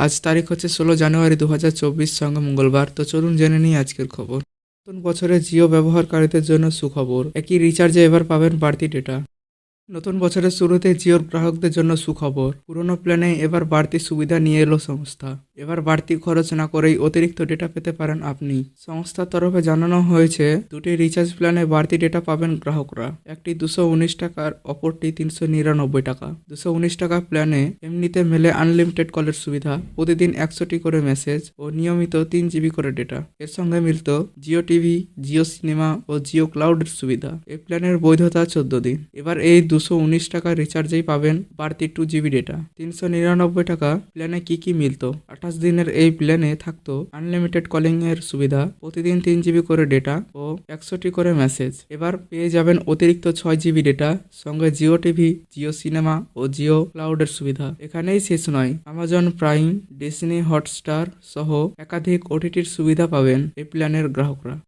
আজ তারিখ হচ্ছে ষোলো জানুয়ারি দু হাজার চব্বিশ সঙ্গে মঙ্গলবার। তো চলুন জেনে নিই আজকের খবর। নতুন বছরে জিও ব্যবহারকারীদের জন্য সুখবর। একই রিচার্জে এবার পাবেন বাড়তি ডেটা। নতুন বছরের শুরুতে জিওর গ্রাহকদের জন্য সুখবর। পুরনো প্ল্যানে এবার বাড়তি সুবিধা নিয়ে এলো সংস্থা। এবার বাড়তি খরচ না করেই অতিরিক্ত ডেটা পেতে পারেন আপনি। সংস্থার তরফে জানানো হয়েছে, দুটি রিচার্জ প্ল্যানে বাড়তি ডেটা পাবেন গ্রাহকরা। একটি দুশো উনিশ টাকার, অপরটি তিনশো নিরানব্বই টাকা। দুশো উনিশ টাকা প্ল্যানে এমনিতে মেলে আনলিমিটেড কলের সুবিধা, প্রতিদিন একশোটি করে মেসেজ ও নিয়মিত তিন জিবি করে ডেটা এর সঙ্গে মিলত জিও টিভি জিও সিনেমা ও জিও ক্লাউডের সুবিধা। এই প্ল্যানের বৈধতা চোদ্দ দিন। এবার এই দুশো উনিশ টাকা রিচার্জেই পাবেন বাড়তি টু জিবি ডেটা তিনশো নিরানব্বই টাকা প্ল্যানে কি কি মিলত? আঠাশ দিনের এই প্ল্যানে থাকতো আনলিমিটেড কলিং এর সুবিধা। প্রতিদিন তিন জিবি করে ডেটা ও একশোটি করে মেসেজ এবার পেয়ে যাবেন অতিরিক্ত ছয় জিবি ডেটা সঙ্গে জিও টিভি জিও সিনেমা ও জিও ক্লাউডের সুবিধা। এখানেই শেষ নয়। আমাজন প্রাইম ডিসনি হটস্টার সহ একাধিক ওটিটির সুবিধা পাবেন এই প্ল্যানের গ্রাহকরা।